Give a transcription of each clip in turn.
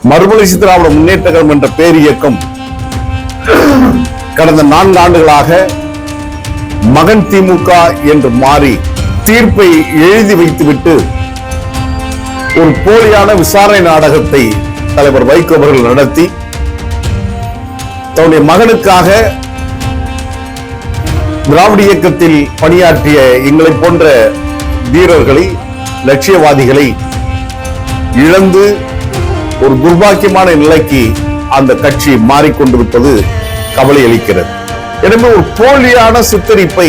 மறுமலர்ச்சி திராவிட முன்னேற்ற கழகம் என்ற பேர் இயக்கம் கடந்த நான்கு ஆண்டுகளாக மகன் திமுக என்று மாறி தீர்ப்பை எழுதி வைத்துவிட்டு ஒரு போலியான விசாரணை நாடகத்தை தலைவர் வைகோ அவர்கள் நடத்தி தன்னுடைய மகனுக்காக திராவிட இயக்கத்தில் பணியாற்றிய எங்களை போன்ற வீரர்களை லட்சியவாதிகளை இழந்து ஒரு துர்பாக்கியமான நிலைக்கு அந்த கட்சி மாறிக்கொண்டிருப்பது கவலை அளிக்கிறது. எனவே ஒரு போலியான சித்தரிப்பை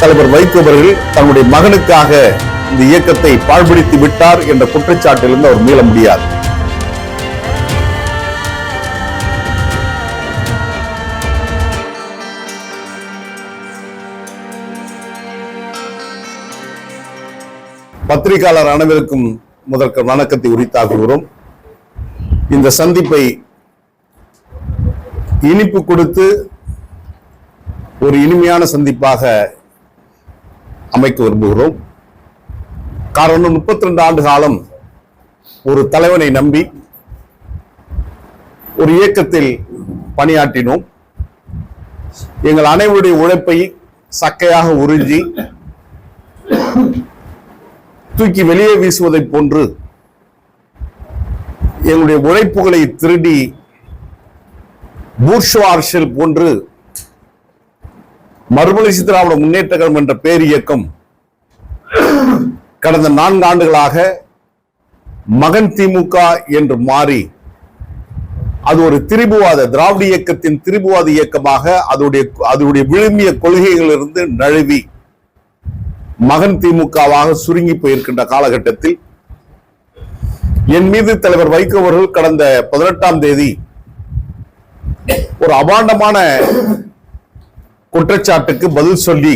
தலைவர் வைகோ அவர்கள் தன்னுடைய மகனுக்காக இந்த இயக்கத்தை பாழ்படுத்தி விட்டார் என்ற குற்றச்சாட்டிலிருந்து அவர் மீள முடியாது. பத்திரிகையாளர் அனைவருக்கும் முதற்க வணக்கத்தை உரித்தாக்குகிறோம். இந்த சந்திப்பை இனிப்பு கொடுத்து ஒரு இனிமையான சந்திப்பாக அமைக்க விரும்புகிறோம். காரணம் முப்பத்தி ரெண்டு ஆண்டு காலம் ஒரு தலைவனை நம்பி ஒரு இயக்கத்தில் பணியாற்றினோம். எங்கள் அனைவருடைய உழைப்பை சக்கையாக உறிஞ்சி தூக்கி வெளியே வீசுவதைப் போன்று எங்களுடைய உழைப்புகளை திருடி பூர்ஷோ அரசியல் போன்று மறுமலர்ச்சி திராவிட முன்னேற்ற கழகம் என்ற பேர் இயக்கம் கடந்த நான்கு ஆண்டுகளாக மகன் திமுக என்று மாறி அது ஒரு திரிபுவாத திராவிட இயக்கத்தின் திரிபுவாத இயக்கமாக அதோடைய அதனுடைய விழுமிய கொள்கைகளிலிருந்து நழுவி மகன் திமுகவாக சுருங்கி போயிருக்கின்ற காலகட்டத்தில் என் மீது தலைவர் வைகோ அவர்கள் கடந்த பதினெட்டாம் தேதி ஒரு அபாண்டமான குற்றச்சாட்டுக்கு பதில் சொல்லி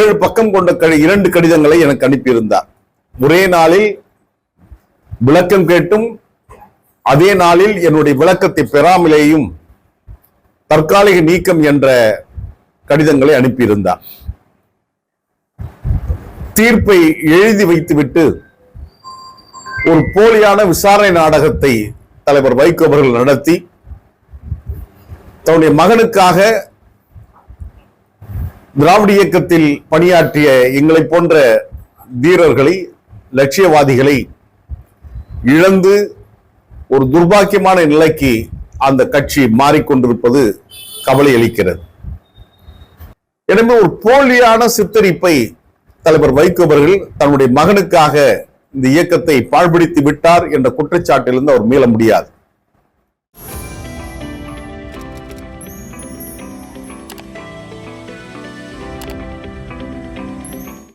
ஏழு பக்கம் கொண்ட கடி இரண்டு கடிதங்களை எனக்கு அனுப்பியிருந்தார். ஒரே நாளில் விளக்கம் கேட்டும் அதே நாளில் என்னுடைய விளக்கத்தை பெறாமலேயும் தற்காலிக நீக்கம் என்ற கடிதங்களை அனுப்பியிருந்தார். தீர்ப்பை எழுதி வைத்துவிட்டு ஒரு போலியான விசாரணை நாடகத்தை தலைவர் வைகோ அவர்கள் நடத்தி தன்னுடைய மகனுக்காக திராவிட இயக்கத்தில் பணியாற்றிய எங்களை போன்ற வீரர்களை லட்சியவாதிகளை இழந்து ஒரு துர்பாக்கியமான நிலைக்கு அந்த கட்சி மாறிக்கொண்டிருப்பது கவலை அளிக்கிறது. எனவே ஒரு போலியான சித்தரிப்பை தலைவர் வைகோ அவர்கள் தன்னுடைய மகனுக்காக இந்த இயக்கத்தை பாழ்படுத்தி விட்டார் என்ற குற்றச்சாட்டிலிருந்து அவர் மீள முடியாது.